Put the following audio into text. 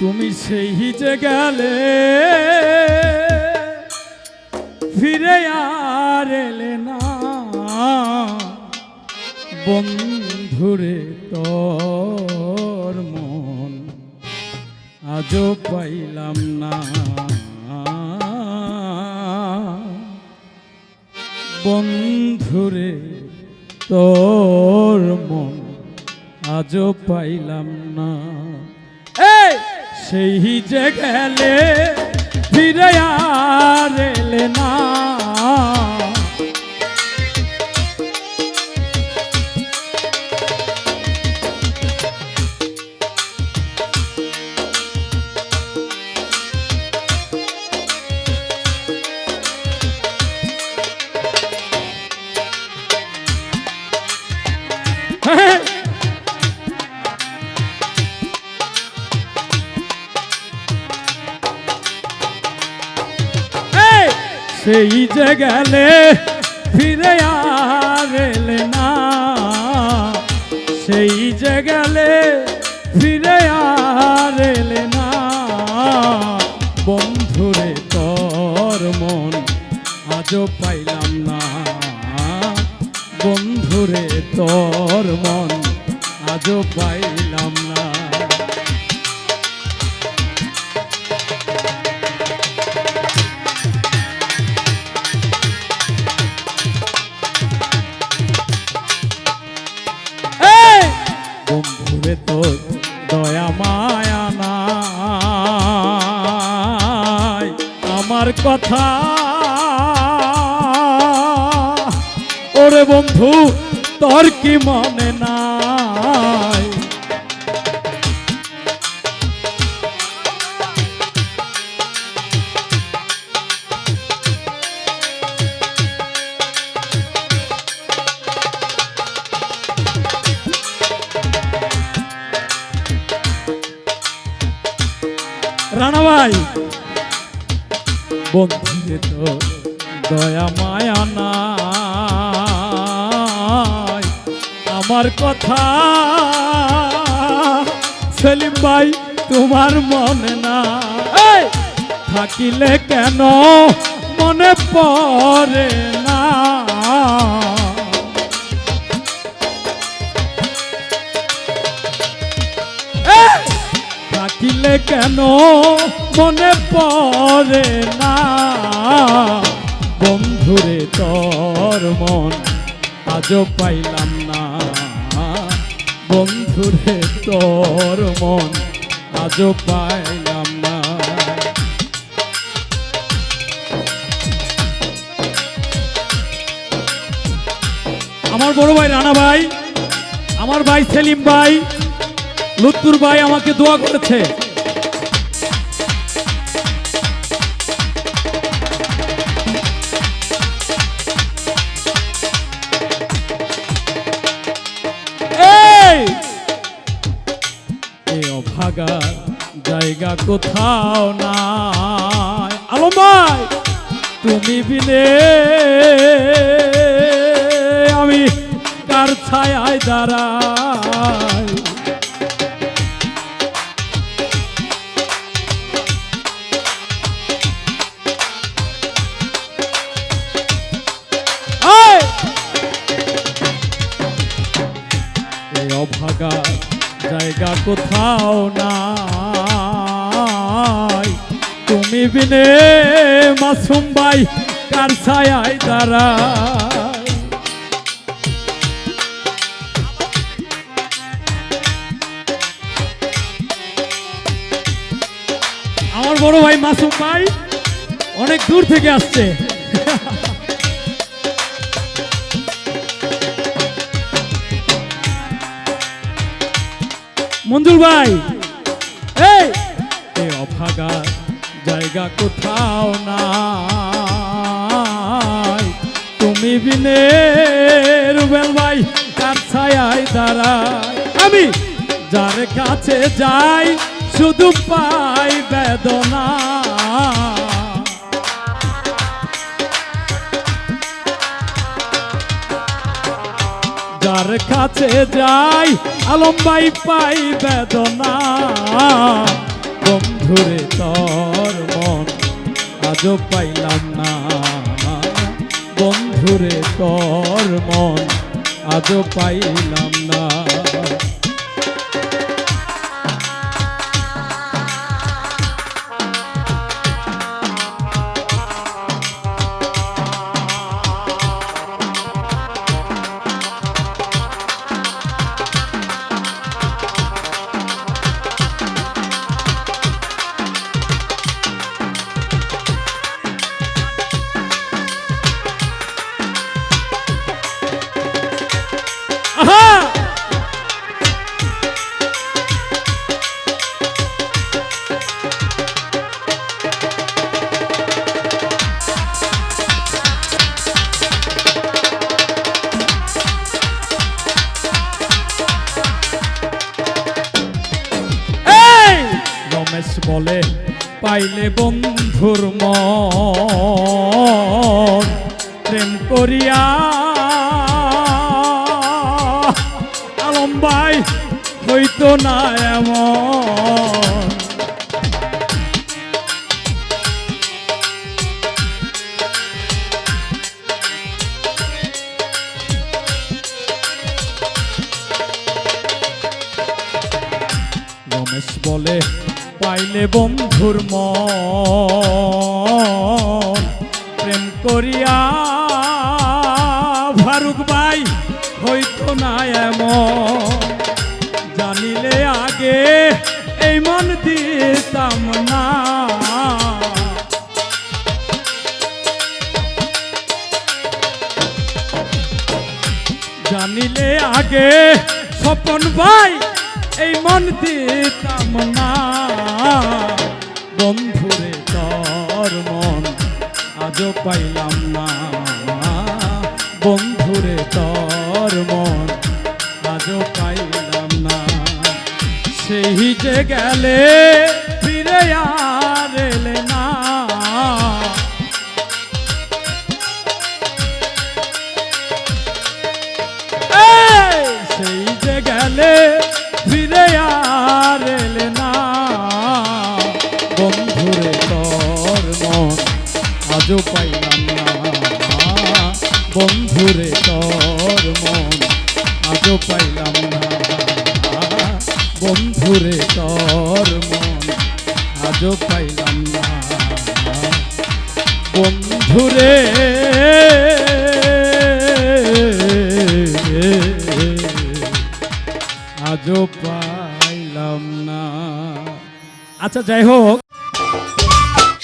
তুমি সেই যে গেলে, ফিরে আর এলে না। বন্ধুরে, তোর মন আজও পাইলাম না। বন্ধুরে, তোর মন আজও পাইলাম না। সেই যে গেলে ফিরে আর না। সেই যে গেলে ফিরে আর না। সেই যে গেলে ফিরে আর না। বন্ধুরে, তোর মন আজও পাইলাম না। বন্ধুরে, তোর মন আজও পাইলাম আমার কথা। ওরে বন্ধু তোর কি মনে নাই? রানা ভাই বন্ধুরে তো দয়া মায়া নাই। আমার কথা সেলিম ভাই তোমার মনে না। থাকিলে কেন মনে পড়ে কেন মনে পড়ে না? বন্ধুরে, তোর মন আজও পাইলাম না। বন্ধুরে, তোর মন আজও পাইলাম না। আমার বড় ভাই রানা ভাই, আমার ভাই সেলিম ভাই লুত্তুর ভাই আমাকে দোয়া করেছে। কোথাও নাই। আলম ভাই তুমি বিনে আমি কার ছায় দাঁড়াই? অভাগা জায়গা কোথাও নাই তুমি বিনে মাসুম ভাই, কার ছায় দাঁড়াই আমার বড় ভাই মাসুম ভাই অনেক দূর থেকে আসছে। মঞ্জুর ভাই অভাগা জায়গা কোথাও নাই। তুমি বিনে রুবেল ভাই কার ছায় দাঁড়াই আমি যার কাছে যাই, শুধু পাই বেদনা। যার কাছে যাই, আলম পাই বেদনা। বন্ধুরে তর মন আজও পাইলাম না। বন্ধুরে তর মন আজও পাইলাম বলে পাইলে বন্ধুর মন প্রেম করিয়া। আলম ভাই হইতো না এমন পাইলে বন্ধুর মন। প্রেম করিয়া ফারুক ভাই, হইতো না এমন। জানিলে আগে এই মন দিতাম না। জানিলে আগে স্বপন ভাই, এই মন দিতাম না। বন্ধুরে, তর মন আজও পাইলাম না। বন্ধুরে, তর মন আজও পাইলাম না। সেই যে গেলে ফিরে আর আজও পাইলাম না। বন্ধুরে, তোর মন আজও পাইলাম না। বন্ধুরে, তোর মন আজও পাইলাম না। বন্ধুরে, আজও পাইলাম না। আচ্ছা যাই হোক